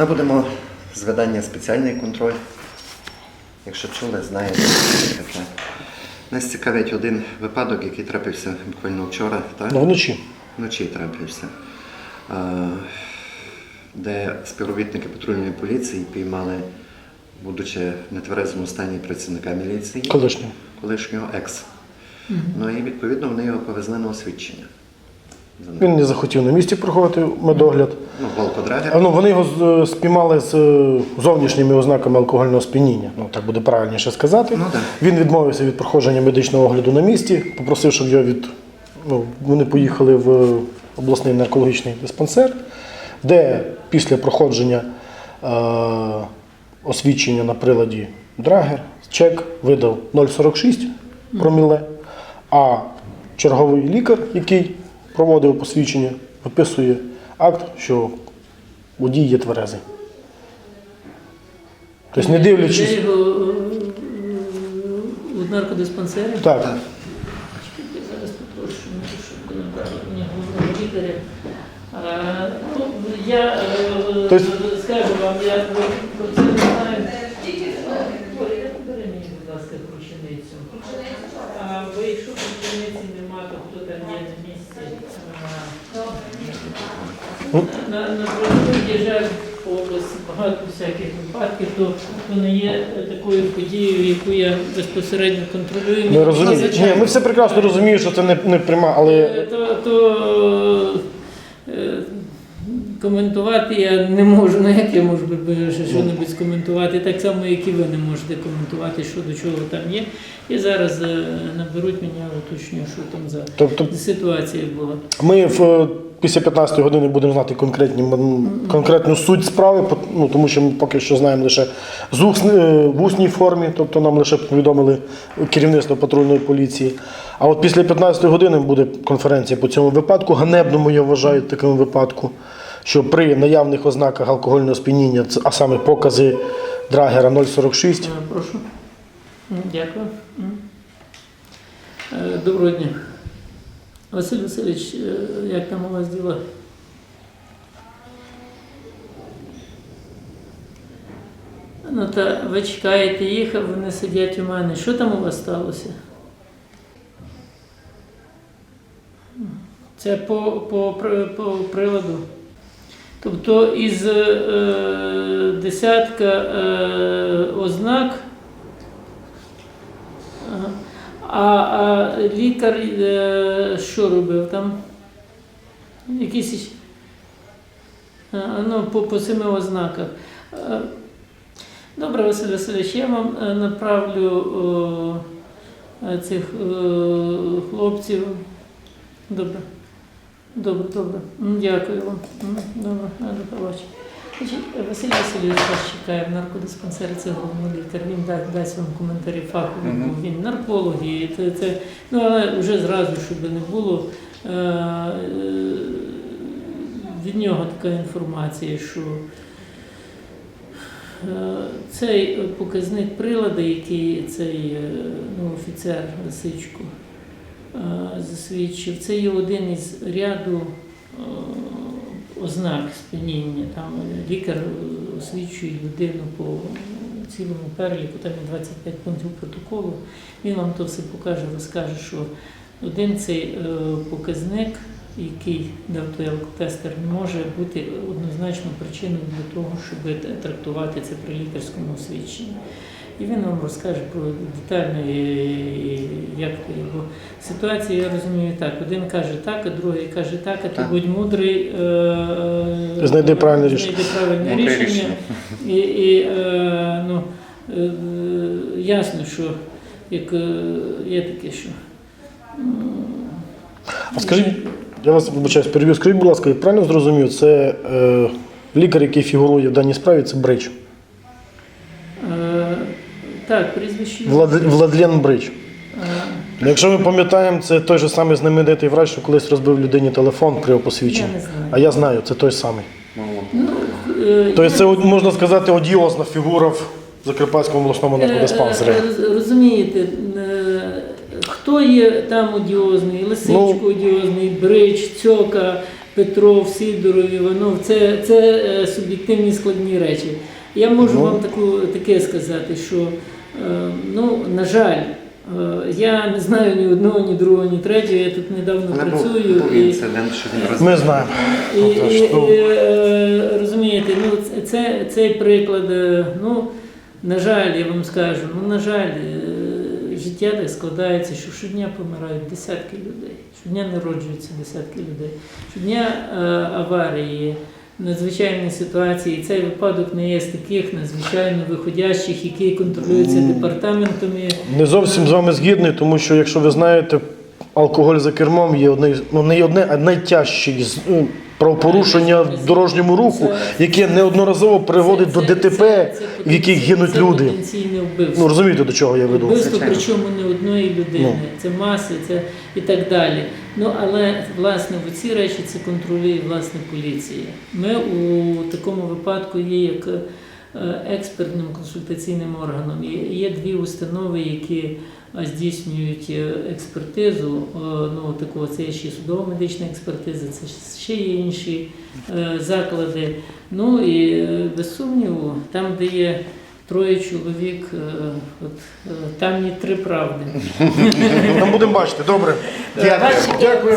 Ми будемо згадання спеціальний контроль. Якщо чули, знаєте, що таке. Нас цікавить один випадок, який трапився буквально вчора, так? Ну, вночі. Вночі трапився. Де співробітники патрульної поліції піймали, будучи в нетверезому стані працівника міліції, Колишнього. колишнього екс. Ну і відповідно вони його повезли на освідчення. Він не захотів на місці проходити медогляд. Ну, Ну, вони його з- спіймали з е, зовнішніми ознаками алкогольного сп'яніння. Ну, так буде правильніше сказати. Ну, так. Він відмовився від проходження медичного огляду на місці, попросив, щоб його від. Ну, вони поїхали в обласний наркологічний диспансер, де після проходження е, освідчення на приладі Драгер чек видав 0,46 проміле, а черговий лікар, який проводив посвідчення, виписує акт, що водій є тверезий. Тобто, не дивлячись. Його е, у наркодиспансері? Так, Я зараз попрошу, напишу коментар мені головного лікаря. Е, Ну, я е, Тобто- скажу вам, я про це не знаю. Бери мені, будь ласка, крученицю. А ви, якщо нема, то хто там є на місці? Ну. На, прикладі жаль по області багато всяких випадків, то, не є такою подією, яку я безпосередньо контролюю. ми розуміємо. Ні, ми все прекрасно розуміємо, що це не, не пряма, але Е, То, то е, коментувати я не можу, ну як я можу щось скоментувати, так само, як і ви не можете коментувати, що до чого там є. І зараз е, наберуть мене, уточню, що там за тобто ситуація була. ми в, е, після 15 години будемо знати конкретні, конкретну суть справи, ну, тому що ми поки що знаємо лише з ус- е, в усній формі, тобто нам лише повідомили керівництво патрульної поліції. А от після 15 години буде конференція по цьому випадку. Ганебному я вважаю такому випадку, що при наявних ознаках алкогольного сп'яніння, а саме покази драгера 0,46, Е, Прошу. Дякую. Е, Доброго дня. Василь Васильович, е, як там у вас діла? Ну та ви чекаєте їх, а вони сидять у мене. Що там у вас сталося? Це по, по, при- по приладу. Тобто із е, десятка е, ознак, а, а лікар е, що робив там? Якісь ну, по, по семи ознаках. Е, Добре, Василь Васильович, я вам е, направлю е, цих е, хлопців. Добре. Добре, добре. Дякую вам. Добре, до побачення. Василь Васильович вас чекає в наркодиспансері, це головний лікар. Він да- дасть вам коментарі фахові, бо він нарколог, і це, це, ну, але вже зразу, щоб не було. е, е, Від нього така інформація, що е, цей показник приладу, який цей ну, офіцер Лисичко е, засвідчив, це є один із ряду е, ознак сп'яніння. Там лікар е, освічує людину по цілому переліку, там є 25 пунктів протоколу. Він вам то все покаже, розкаже, що один цей е, показник, який алкотестер, може бути однозначно причиною для того, щоб трактувати це при лікарському освідченні. І він вам розкаже про детально, і- і як. Бо ситуація, я розумію так. Один каже так, а другий каже так, а ти Так. будь мудрий. е, е, Знайди правильне рішення. Правильне Мудре рішення. І, і е, ну, е, е, ясно, що як е, є таке, що. А скажіть, я вас вибачаюсь, переб'ю. Скажіть, будь ласка, я правильно зрозумів, це е, лікар, який фігурує в даній справі, це Бридж. Е, так, прізвище. Влад, Владлен Бридж. Е, Ну, Якщо ми пам'ятаємо, це той же самий знаменитий врач, що колись розбив людині телефон при його посвідченні. Я не знаю. А я знаю, це той самий. Ну, е, Тобто це, можна сказати, одіозна фігура в Закарпатському обласному наркодиспансері. Е, Розумієте, е, хто є там одіозний, Лисичко Ну. одіозний, Брич, Цьока, Петров, Сидоров, Іванов. Це, це е, суб'єктивні складні речі. Я можу Ну. вам таку, таке сказати, що, е, ну, на жаль, е, я не знаю ні одного, ні другого, ні третього. Я тут недавно Але працюю. був і- інцидент, що він роз... Ми знаємо. і, Отож, і, ну. і, е, розумієте, ну це, це цей приклад. е, Ну на жаль, я вам скажу, ну на жаль, життя так складається, що щодня помирають десятки людей, щодня народжуються десятки людей, щодня аварії. Надзвичайні ситуації, і цей випадок не є з таких надзвичайно виходящих, які контролюються департаментами. Не зовсім з вами згідний, тому що, якщо ви знаєте, алкоголь за кермом є одне, із- ну не одне, а найтяжче з ну, правопорушення в дорожньому руху, яке неодноразово приводить до ДТП, в яких гинуть люди. Потенційне вбивство. Ну розумієте, до чого я веду? Вбивство, Звичайно. причому не одної людини, Ну. це маси, це і так далі. Ну але власне в ці речі це контролює власне поліція. Ми у такому випадку є як експертним консультаційним органом. Є, є дві установи, які е, здійснюють е, експертизу. е, Ну такого це є ще судово медична експертиза, це ще є інші е, заклади. Ну і е, без сумніву, там, де є троє чоловік, е, от е, там ні три правди. Там будемо бачити. Добре. Дякую.